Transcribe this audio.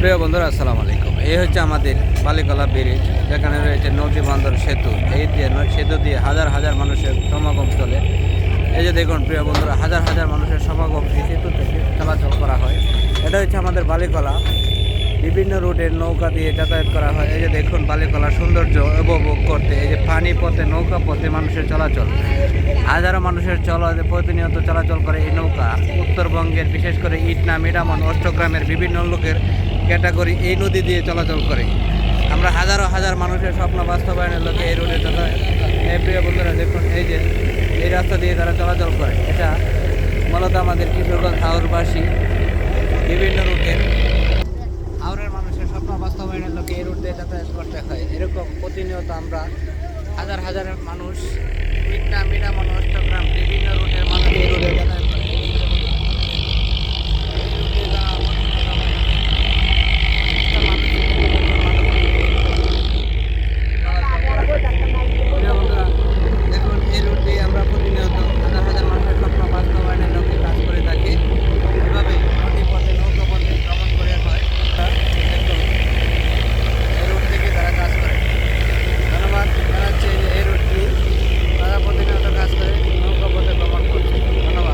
প্রিয় বন্ধুরা, আসসালামু আলাইকুম। এই হচ্ছে আমাদের বালিকলা ব্রিজ, যেখানে রয়েছে নদী বন্দর সেতু। এই দিয়ে সেতু দিয়ে হাজার হাজার মানুষের সমাগম চলে। এই যে দেখুন প্রিয় বন্ধুরা, হাজার হাজার মানুষের সমাগম এই সেতু থেকে চলাচল করা হয়। এটা হচ্ছে আমাদের বালিকলা। বিভিন্ন রুটের নৌকা দিয়ে যাতায়াত করা হয়। এই যে দেখুন বালিকলার সৌন্দর্য উপভোগ করতে, এই যে পানি পথে, নৌকা পথে মানুষের চলাচল। হাজারো মানুষের চল, প্রতিনিয়ত চলাচল করে এই নৌকা। উত্তরবঙ্গের, বিশেষ করে ইটনা মিরামন অষ্টগ্রামের বিভিন্ন লোকের ক্যাটাগরি এই নদী দিয়ে চলাচল করে। আমরা হাজারো হাজার মানুষের স্বপ্ন বাস্তবায়নের লোকে এই রোডে যাতায়াত এই প্রিয় বন্ধুরা, দেখুন, এই যে, এই রাস্তা দিয়ে তারা চলাচল করে। এটা মূলত আমাদের কিশোরগঞ্জ হাওরবাসী বিভিন্ন রুটের হাওড়ের মানুষের স্বপ্ন বাস্তবায়নের লোকে এই রুট দিয়ে যাতায়াত করতে হয়। এরকম প্রতিনিয়ত আমরা হাজার হাজার মানুষ